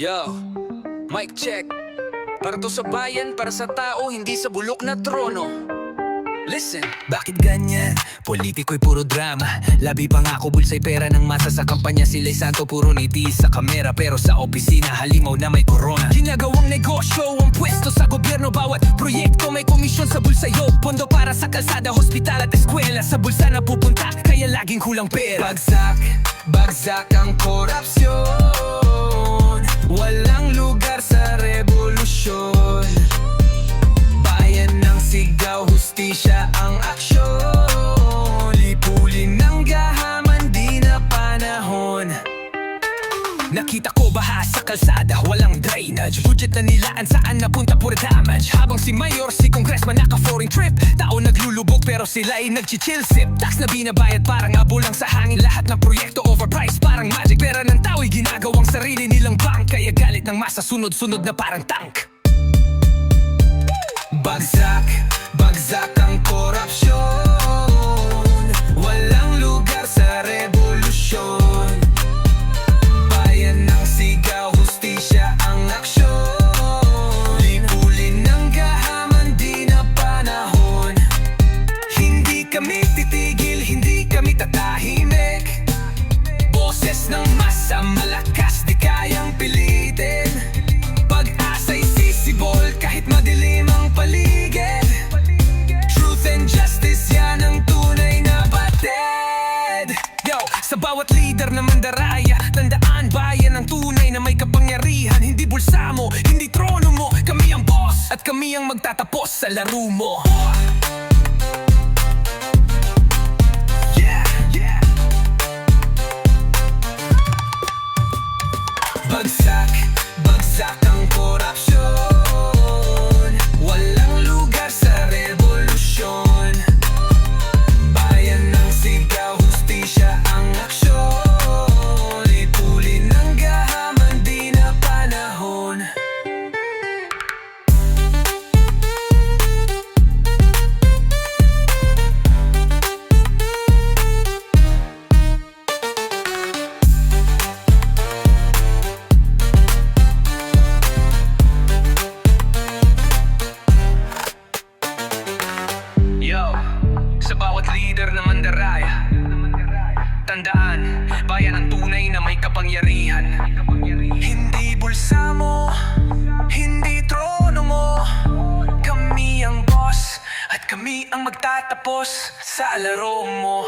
Yo, mic check. Para to sa bayan, para sa tao, hindi sa bulok na trono. Listen, Bakit ganyan? Politiko'y puro drama. Labi pa nga ako bulsay pera ng masa. Sa kampanya Sila'y santo puro nitis sa kamera. Pero sa opisina halimaw na may corona. Ginagawang negosyo ang pwesto sa gobyerno. Bawat proyekto may komisyon sa bulsayo Pondo para sa kalsada, hospital at eskwela. Sa bulsa na pupunta, kaya laging kulang pera. Bagsak, bagsak ang korupsyon hustisya ang aksyon. Lipulin ng gahaman, di na panahon. Nakita ko baha sa kalsada, walang drainage. Budget na nilaan saan napunta puro damage. Habang si Mayor, si Congressman naka-foreign trip. Tao naglulubog pero sila ay nagchichill sip. Tax na binabayad parang abo lang sa hangin. Lahat ng proyekto overpriced parang magic. Pera ng tao'y ginagawang sarili nilang bank. Kaya galit ng masa sunod-sunod na parang tank Bagsak, bagsak ang korupsyon na may kapangyarihan. Hindi bulsa mo, hindi trono mo. Kami ang boss at kami ang magtatapos sa laro mo kapangyarihan. Hindi bulsa mo, hindi trono mo. Kami ang boss, at kami ang magtatapos sa laro mo